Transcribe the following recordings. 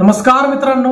नमस्कार मित्रांनो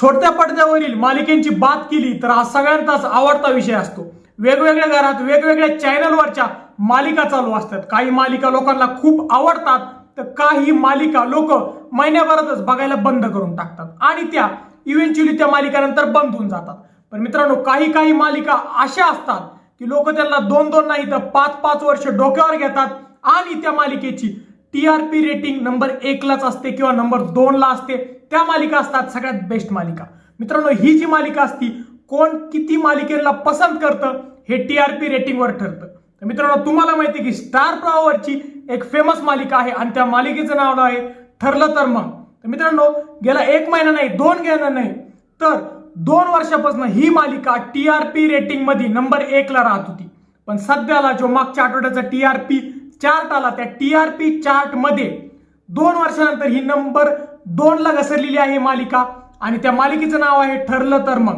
छोट्या पडद्यावरील मालिकेंची बात केली तर हा सगळ्यांचाच आवडता विषय असतो. वेगवेगळ्या घरात वेगवेगळ्या चॅनलवरच्या मालिका चालू असतात. काही मालिका लोकांना खूप आवडतात तर काही मालिका लोक महिन्याभरातच बघायला बंद करून टाकतात आणि त्या इव्हेंच्युअली त्या मालिकानंतर बंद होऊन जातात. पण मित्रांनो काही काही मालिका अशा असतात की लोक त्यांना दोन दोन नाही तर पाच पाच वर्ष डोक्यावर घेतात आणि त्या मालिकेची टीआरपी रेटिंग नंबर एकलाच असते किंवा नंबर दोनला असते त्या मालिका असतात सगळ्यात बेस्ट मालिका. मित्रांनो ही जी मालिका असती कोण किती मालिकेला पसंत करतं हे टीआरपी रेटिंगवर ठरतं. तर मित्रांनो तुम्हाला माहिती आहे की स्टार प्रॉवरची एक फेमस मालिका आहे आणि त्या मालिकेचं नाव आहे ठरलं तर मग. तर मित्रांनो गेला एक महिना नाही दोन गेला नाही तर दोन वर्षापासून ही मालिका टीआरपी पी रेटिंगमध्ये नंबर एकला राहत होती. पण सध्याला जो मागच्या आठवड्याचा टीआरपी चार्ट आला त्या टीआरपी चार्टमध्ये. दोन वर्षानंतर ही नंबर दोन ला घसरलेली आहे मालिका. आणि त्या मालिकेचं नाव आहे ठरलं तर मग.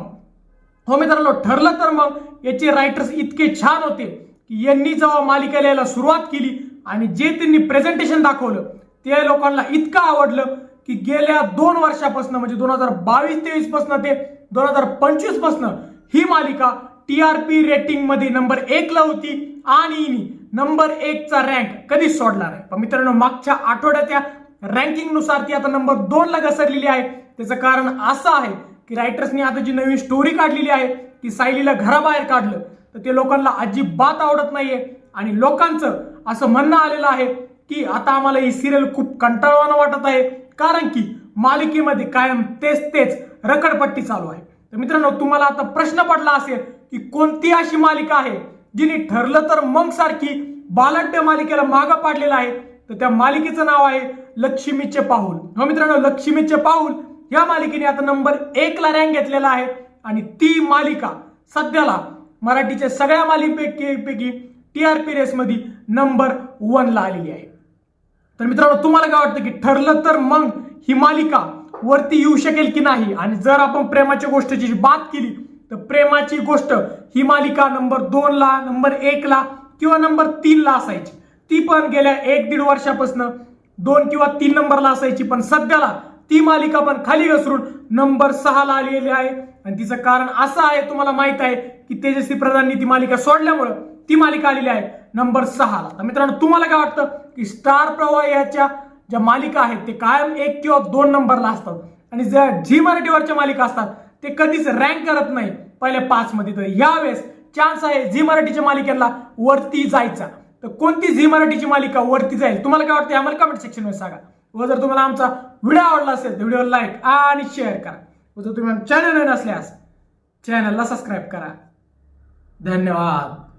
हो मित्रांनो ठरलं तर मग याचे रायटर्स इतके छान होते की यांनी जेव्हा मालिका लिहायला सुरुवात केली आणि जे त्यांनी प्रेझेंटेशन दाखवलं ते लोकांना इतकं आवडलं की गेल्या दोन वर्षापासून म्हणजे दोन हजार बावीस तेवीसपासून ते दोन हजार पंचवीसपासून ही मालिका टीआरपी रेटिंगमध्ये नंबर एक ला होती आणि नंबर एकचा रँक कधीच सोडला नाही. पण मित्रांनो मागच्या आठवड्याच्या रँकिंगनुसार ती आता नंबर दोन ला घसरलेली आहे. त्याचं कारण असं आहे की रायटर्सनी आता जी नवीन स्टोरी काढलेली आहे की सायलीला घराबाहेर काढलं. तर ते लोकांना अजिबात आवडत नाहीये. आणि लोकांचं असं म्हणणं आलेलं आहे की आता आम्हाला ही सिरियल खूप कंटाळवाणं वाटत आहे. कारण की मालिकेमध्ये कायम तेच तेच रखडपट्टी चालू आहे. तर मित्रांनो तुम्हाला आता प्रश्न पडला असेल की कोणती अशी मालिका आहे? जिने ठरलं तर मग सारखी बालाढ्य मालिकेला मागं पाडलेलं आहे. तर त्या मालिकेचं नाव आहे लक्ष्मीचे पाऊल. हो मित्रांनो लक्ष्मीचे पाऊल या मालिकेने आता नंबर एक ला रँक घेतलेला आहे. आणि ती मालिका सध्याला मराठीच्या सगळ्या मालिकेपैकी टी आर पी रेस मध्ये नंबर वन ला आलेली आहे. तर मित्रांनो तुम्हाला काय वाटतं की ठरलं तर मग ही मालिका वरती येऊ शकेल की नाही? आणि जर आपण प्रेमाच्या गोष्टीची बात केली तर प्रेमाची गोष्ट ही मालिका नंबर दोन ला नंबर एक ला किंवा नंबर तीन ला असायची. ती पण गेल्या एक दीड वर्षापासून दोन किंवा तीन नंबरला असायची पण सध्याला ती मालिका पण खाली घसरून नंबर सहा ला आलेली आहे. आणि तिचं कारण असं आहे तुम्हाला माहीत आहे की तेजस्वी प्रधाननी ती मालिका सोडल्यामुळं ती मालिका आलेली आहे नंबर सहा ला. तर मित्रांनो तुम्हाला काय वाटतं की स्टार प्रवाह याच्या ज्या मालिका आहेत ते कायम एक किंवा दोन नंबरला असतात. आणि ज्या झी मराठीवरच्या मालिका असतात ते कधीच रँक करत नाही. पहिल्या पाच मध्ये. तर यावेळेस चान्स आहे झी मराठीच्या मालिकेला वरती जायचा. तर कोणती झी मराठीची मालिका वरती जाईल? तुम्हाला काय वाटतं आम्हाला कमेंट सेक्शनमध्ये सांगा. व जर तुम्हाला आमचा व्हिडिओ आवडला असेल तर व्हिडिओ लाईक आणि शेअर करा. व जर तुम्ही चॅनल नसल्यास चॅनलला सबस्क्राईब करा. धन्यवाद.